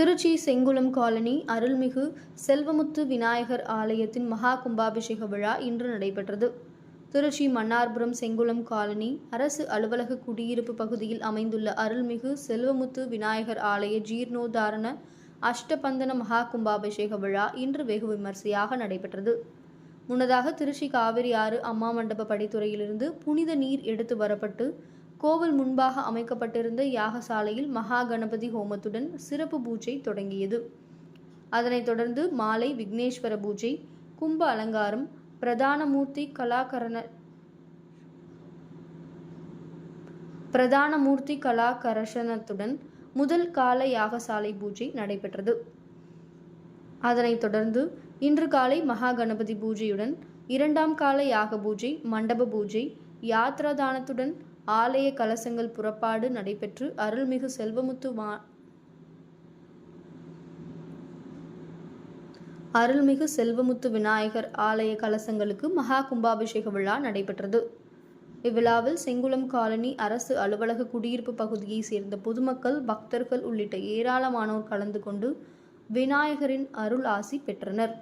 Trichy Sengulam colony அருள்மிகு செல்வமுத்து விநாயகர் ஆலயத்தின் மகா கும்பாபிஷேக விழா இன்று நடைபெற்றது. திருச்சி மன்னார்புரம் செங்குளம் காலனி அரசு அலுவலக குடியிருப்பு பகுதியில் அமைந்துள்ள அருள்மிகு செல்வமுத்து விநாயகர் ஆலய ஜீர்ணோதாரண அஷ்டபந்தன மகா கும்பாபிஷேக விழா இன்று வெகு விமர்சையாக நடைபெற்றது. முன்னதாக திருச்சி காவிரி ஆறு அம்மா மண்டப படித்துறையிலிருந்து புனித நீர் எடுத்து வரப்பட்டு கோவில் முன்பாக அமைக்கப்பட்டிருந்த யாகசாலையில் மகா கணபதி ஹோமத்துடன் சிறப்பு பூஜை தொடங்கியது. அதனைத் தொடர்ந்து மாலை விக்னேஸ்வர பூஜை கும்ப அலங்காரம் பிரதான மூர்த்தி கலாகரண பிரதான மூர்த்தி கலாகரஷனத்துடன் முதல் கால யாகசாலை பூஜை நடைபெற்றது. அதனைத் தொடர்ந்து இன்று காலை மகா கணபதி பூஜையுடன் இரண்டாம் கால யாக பூஜை மண்டப பூஜை யாத்ராதானத்துடன் ஆலய கலசங்கள் புறப்பாடு நடைபெற்று அருள்மிகு செல்வமுத்து மா அருள்மிகு செல்வமுத்து விநாயகர் ஆலய கலசங்களுக்கு மகா கும்பாபிஷேக விழா நடைபெற்றது. இவ்விழாவில் செங்குளம் காலனி அரசு அலுவலக குடியிருப்பு பகுதியைச் சேர்ந்த பொதுமக்கள் பக்தர்கள் உள்ளிட்ட ஏராளமானோர் கலந்து கொண்டு விநாயகரின் அருள் ஆசி பெற்றனர்.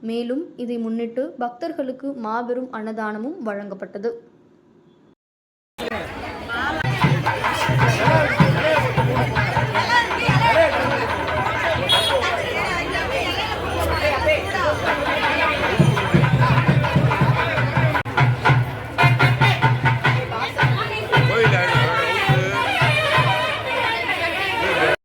மேலும் இதை முன்னிட்டு பக்தர்களுக்கு மாபெரும் அன்னதானமும் வழங்கப்பட்டது.